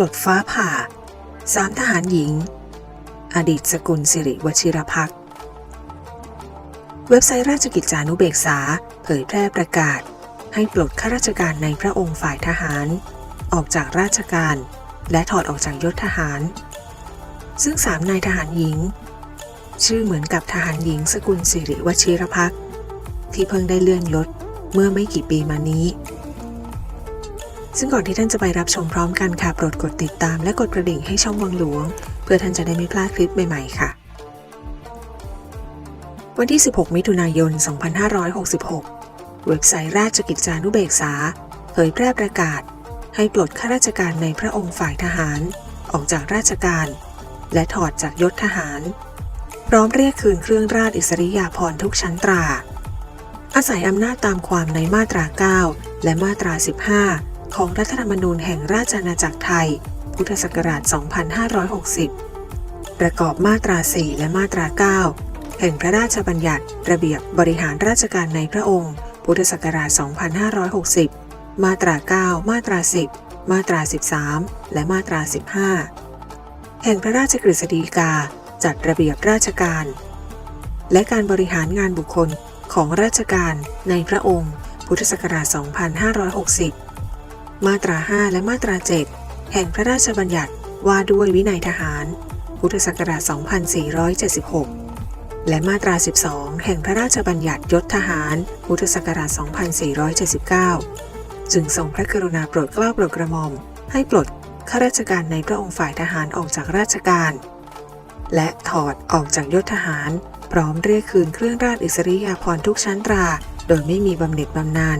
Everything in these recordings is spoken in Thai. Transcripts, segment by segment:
ลดฟ้าผ่าสามทหารหญิง อดีตสกุลสิริวชิรพักเว็บไซต์ราชกิจจานุเบกษา เผยแพร่ประกาศ ให้ปลดข้าราชการในพระองค์ฝ่ายทหาร ออกจากราชการ และถอดออกจากยศทหาร ซึ่งสามนายทหารหญิง ชื่อเหมือนกับทหารหญิงสกุลสิริวชิรพักที่เพิ่งได้เลื่อนยศเมื่อไม่กี่ปีมานี้ ซึ่งก่อนที่ท่านจะไปรับชมพร้อมกันค่ะ โปรดกดติดตามและกดกระดิ่งให้ช่องวังหลวง เพื่อท่านจะได้ไม่พลาดคลิปใหม่ๆค่ะ วันที่ 16 มิถุนายน 2566 เว็บไซต์ราชกิจจานุเบกษาเผยแพร่ประกาศ ให้ปลดข้าราชการในพระองค์ฝ่ายทหาร ออกจากราชการ และถอดจากยศทหาร พร้อมเรียกคืนเครื่องราชอิสริยาภรณ์ทุกชั้นตราอาศัยอำนาจตามความในมาตรา 9 และมาตรา 15 ของรัฐธรรมนูญแห่งราชอาณาจักรไทย พุทธศักราช 2560 ประกอบมาตรา 4 และมาตรา 9 แห่งพระราชบัญญัติ ระเบียบบริหารราชการในพระองค์ พุทธศักราช 2560 มาตรา 9 มาตรา 10 มาตรา 13 และมาตรา 15 แห่งพระราชกฤษฎีกาจัดระเบียบราชการ และการบริหารงานบุคคลของราชการในพระองค์ พุทธศักราช 2560 มาตรา 5 และมาตรา 7 แห่งพระราชบัญญัติว่าด้วยวินัยทหาร พุทธศักราช 2476 และมาตรา 12 แห่งพระราชบัญญัติยศทหาร พุทธศักราช 2479 จึงทรงพระกรุณาโปรดเกล้าโปรดกระหม่อม ให้ปลดข้าราชการในพระองค์ฝ่ายทหารออกจากราชการ และถอดออกจากยศทหาร พร้อมเรียกคืนเครื่องราชอิสริยาภรณ์ทุกชั้นตรา โดยไม่มีบำเหน็จบำนาญ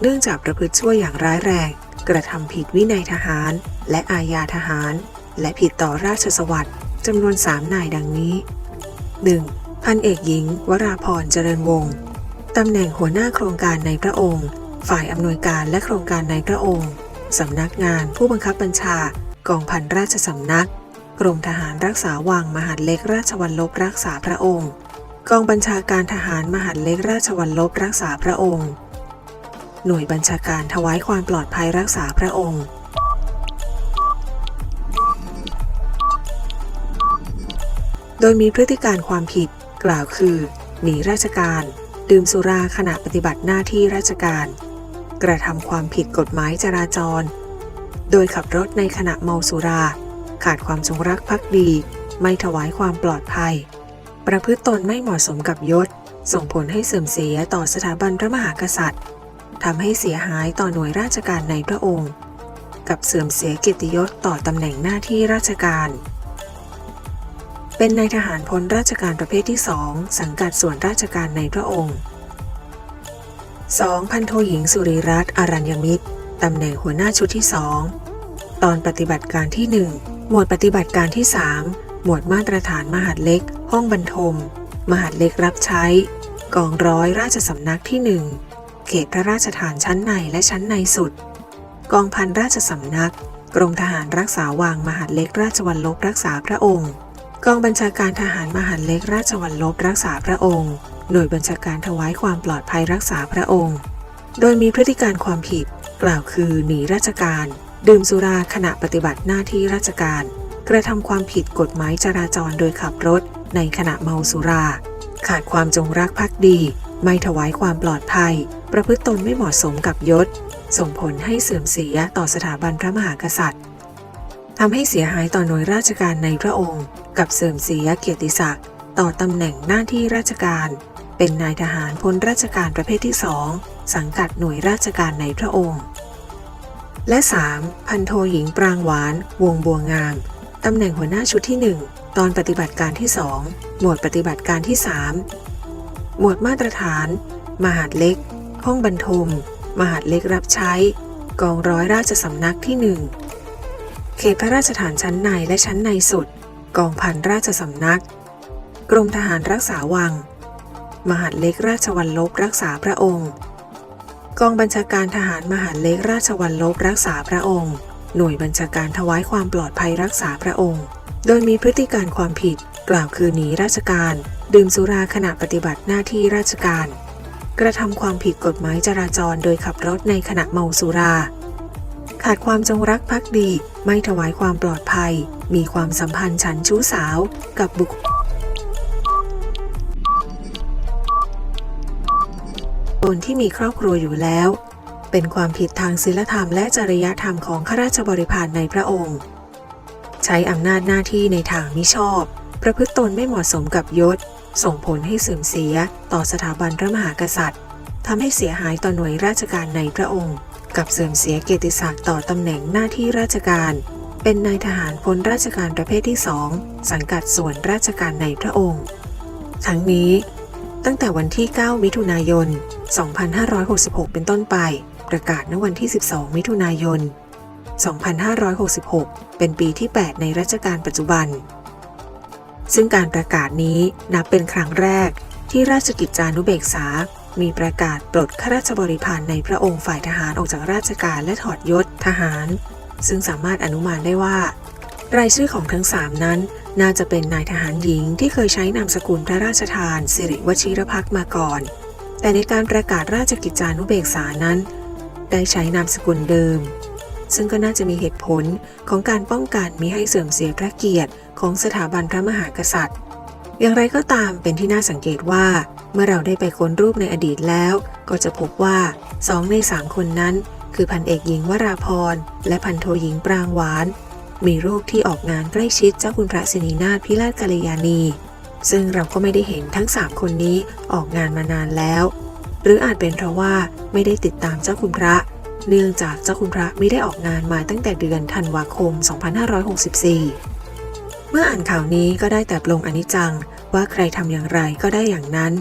เนื่องจากประพฤติชั่วอย่างร้ายแรง กระทำผิดวินัยทหาร และอาญาทหาร และผิดต่อราชสวัสดิ์จำนวนสามนายดังนี้ 1. พันเอกหญิง วราพรเจริญวงศ์ตำแหน่งหัวหน้าโครงการในพระองค์ ฝ่ายอำนวยการและโครงการในพระองค์สำนักงานผู้บังคับบัญชา กองพันราชสำนัก กรมทหารรักษาวังมหาดเล็กราชวัลลบรักษาพระองค์ กองบัญชาการทหารมหาดเล็กราชวัลลบรักษาพระองค์ หน่วยบัญชาการถวายความปลอดภัยรักษาพระองค์ โดยมีพฤติการความผิดกล่าวคือ หนีราชการ ดื่มสุราขณะปฏิบัติหน้าที่ราชการ กระทำความผิดกฎหมายจราจร โดยขับรถในขณะเมาสุรา ขาดความจงรักภักดี ไม่ถวายความปลอดภัย ประพฤติตนไม่เหมาะสมกับยศส่งผลให้เสื่อมเสียต่อสถาบันพระมหากษัตริย์ ทำให้เสียหายต่อหน่วยราชการในพระองค์ กับเสื่อมเสียเกียรติยศต่อตำแหน่งหน้าที่ราชการ เป็นนายทหารพลราชการประเภทที่2สังกัดส่วนราชการในพระองค์ 2. พันโทหญิงสุริรัตน์อรัญญมิตรตำแหน่งหัวหน้าชุดที่2ตอนปฏิบัติการที่ 1 หมวดปฏิบัติการที่ 3 หมวดมาตรฐานมหาดเล็ก ห้องบรรทม มหาดเล็กรับใช้ กองร้อยราชสำนักที่ 1 เขตพระราชฐานชั้นในและชั้นในสุด กองพันราชสำนัก กรมทหารรักษาวังมหาดเล็กราชวัลลบรักษาพระองค์ กองบัญชาการทหารมหาดเล็กราชวัลลบรักษาพระองค์ หน่วยบัญชาการถวายความปลอดภัยรักษาพระองค์ โดยมีพฤติการความผิด กล่าวคือหนีราชการ ดื่มสุราขณะปฏิบัติหน้าที่ราชการ กระทำความผิดกฎหมายจราจรโดยขับรถ ในขณะเมาสุรา ขาดความจงรักภักดี ไม่ถวายความปลอดภัย ประพฤติตนไม่เหมาะสมกับยศ ส่งผลให้เสื่อมเสียต่อสถาบันพระมหากษัตริย์ทำให้เสียหายต่อหน่วยราชการในพระองค์ กับเสื่อมเสียเกียรติศักดิ์ต่อตำแหน่งหน้าที่ราชการ เป็นนายทหารพลราชการประเภทที่สองสังกัดหน่วยราชการในพระองค์ และ 3. พันโทหญิงปรางหวาน วงบัวงามตำแหน่งหัวหน้าชุดที่ 1 ตอนปฏิบัติการที่ 2 หมวดปฏิบัติการที่ 3 หมวดมาตรฐาน มหาดเล็ก ห้องบรรทม มหาดเล็กรับใช้ กองร้อยราชสำนักที่1เขตพระราชฐานชั้นในและชั้นในสุด กองพันราชสำนัก กรมทหารรักษาวัง มหาดเล็กราชวัลลบรักษาพระองค์ กองบัญชาการทหารมหาดเล็กราชวัลลบรักษาพระองค์ หน่วยบัญชาการถวายความปลอดภัยรักษาพระองค์ โดยมีพฤติการความผิด กล่าวคือหนีราชการ ดื่มสุราขณะปฏิบัติหน้าที่ราชการ กระทำความผิดกฎหมายจราจรโดยขับรถในขณะเมาสุรา ขาดความจงรักภักดี ไม่ถวายความปลอดภัย มีความสัมพันธ์ฉันชู้สาวกับบุคคลที่มีครอบครัวอยู่แล้ว เป็นความผิดทางศีลธรรมและจริยธรรมของข้าราชบริพารในพระองค์ ใช้อำนาจหน้าที่ในทางมิชอบ ประพฤติตนไม่เหมาะสมกับยศ ส่งผลให้เสื่อมเสียต่อสถาบันพระมหากษัตริย์ทำให้เสียหายต่อหน่วยราชการในพระองค์ กับเสื่อมเสียเกียรติศักดิ์ต่อตำแหน่งหน้าที่ราชการ เป็นนายทหารพ้นราชการประเภทที่สองสังกัดส่วนราชการในพระองค์ ทั้งนี้ ตั้งแต่วันที่ 9 มิถุนายน 2566 เป็นต้นไป ประกาศณวันที่ 12 มิถุนายน 2566 เป็นปีที่ 8 ในรัชกาลปัจจุบัน ซึ่งการประกาศนี้นับเป็นครั้งแรกที่ราชกิจจานุเบกษา มีประกาศปลดข้าราชบริพารในพระองค์ฝ่ายทหารออกจากราชการและถอดยศทหาร ซึ่งสามารถอนุมานได้ว่า รายชื่อของทั้งสามนั้น น่าจะเป็นนายทหารหญิงที่เคยใช้นามสกุลพระราชทาน สิริวชิรพักมาก่อน แต่ในการประกาศราชกิจจานุเบกษานั้น ได้ใช้นามสกุลเดิม ซึ่งก็น่าจะมีเหตุผลของการป้องกันมิให้เสื่อมเสียพระเกียรติของสถาบันพระมหากษัตริย์ อย่างไรก็ตามเป็นที่น่าสังเกตว่า เมื่อเราได้ไปค้นรูปในอดีตแล้ว ก็จะพบว่าสองในสามคนนั้น คือพันเอกหญิงวราพรและพันโทหญิงปรางหวาน มีรูปที่ออกงานใกล้ชิดเจ้าคุณพระสินีนาถพิราชกัลยาณี ซึ่งเราก็ไม่ได้เห็นทั้ง 3 คนนี้ออกงานมานานแล้ว หรืออาจเป็นเพราะว่าไม่ได้ติดตามเจ้าคุณพระ เนื่องจากเจ้าคุณพระไม่ได้ออกงานมาตั้งแต่เดือนธันวาคม 2564 เมื่ออ่านข่าวนี้ก็ได้แต่ปลงอนิจจังว่าใครทำอย่างไรก็ได้อย่างนั้น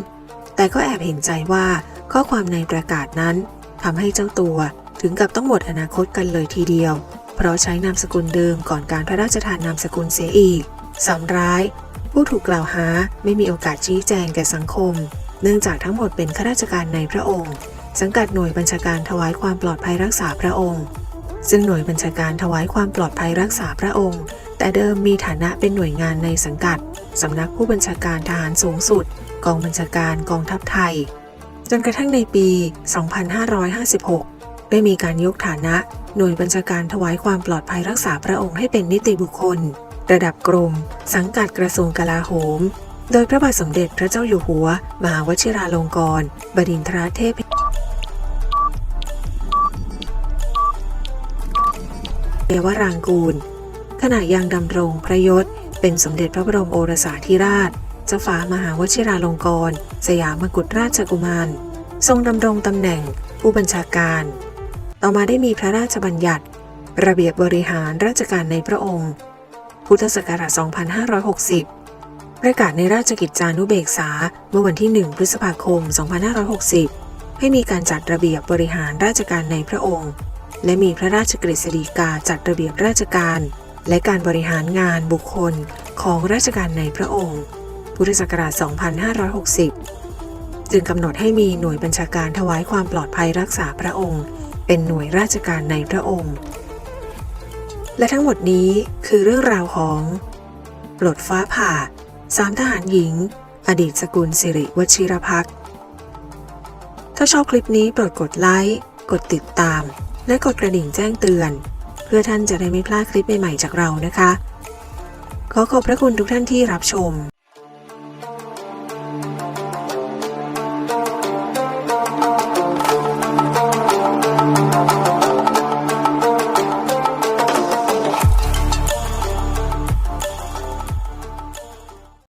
แต่ก็แอบเห็นใจว่าข้อความในประกาศนั้นทำให้เจ้าตัวถึงกับต้องหมดอนาคตกันเลยทีเดียว เพราะใช้นามสกุลเดิมก่อนการพระราชทานนามสกุลเสียอีกสำร้าย ผู้ถูกกล่าวหาไม่มีโอกาสชี้แจงแก่สังคม เนื่องจากทั้งหมดเป็นข้าราชการในพระองค์ สังกัดหน่วยบัญชาการถวายความปลอดภัยรักษาพระองค์ ซึ่งหน่วยบัญชาการถวายความปลอดภัยรักษาพระองค์ แต่เดิมมีฐานะเป็นหน่วยงานในสังกัดสำนักผู้บัญชาการทหารสูงสุด กองบัญชาการกองทัพไทย จนกระทั่งในปี 2556 ได้มีการยกฐานะหน่วยบัญชาการถวายความปลอดภัยรักษาพระองค์ให้เป็นนิติบุคคล ระดับกรม สังกัดกระทรวงกลาโหม โดยพระบาทสมเด็จพระเจ้าอยู่หัว มหาวชิราลงกรณบดินทรเทพ เยาวรางกูล ขณะยังดำรงพระยศเป็นสมเด็จพระบรมโอรสาธิราช เจ้าฟ้ามหาวชิราลงกรณสยามกุฎราชกุมาร ทรงดำรงตำแหน่งผู้บัญชาการ ต่อมาได้มีพระราชบัญญัติ ระเบียบบริหารราชการในพระองค์ พุทธศักราช 2560 ประกาศในราชกิจจานุเบกษาเมื่อวันที่ 1 พฤษภาคม 2560 ให้มีการจัดระเบียบบริหารราชการในพระองค์ และมีพระราชกฤษฎีกาจัดระเบียบราชการ และการบริหารงานบุคคลของราชการในพระองค์ พุทธศักราช 2560 จึงกำหนดให้มีหน่วยบัญชาการถวายความปลอดภัยรักษาพระองค์ เป็นหน่วยราชการในพระองค์ และทั้งหมดนี้คือเรื่องราวของปลดฟ้าผ่าสามทหารหญิง อดีตสกุลสิริวชิรพักษ์ถ้าชอบคลิปนี้โปรดกดไลค์ กดติดตาม และกดกระดิ่งแจ้งเตือน เพื่อท่านจะได้ไม่พลาดคลิปใหม่ๆจากเรานะคะ ขอขอบพระคุณทุกท่านที่รับชม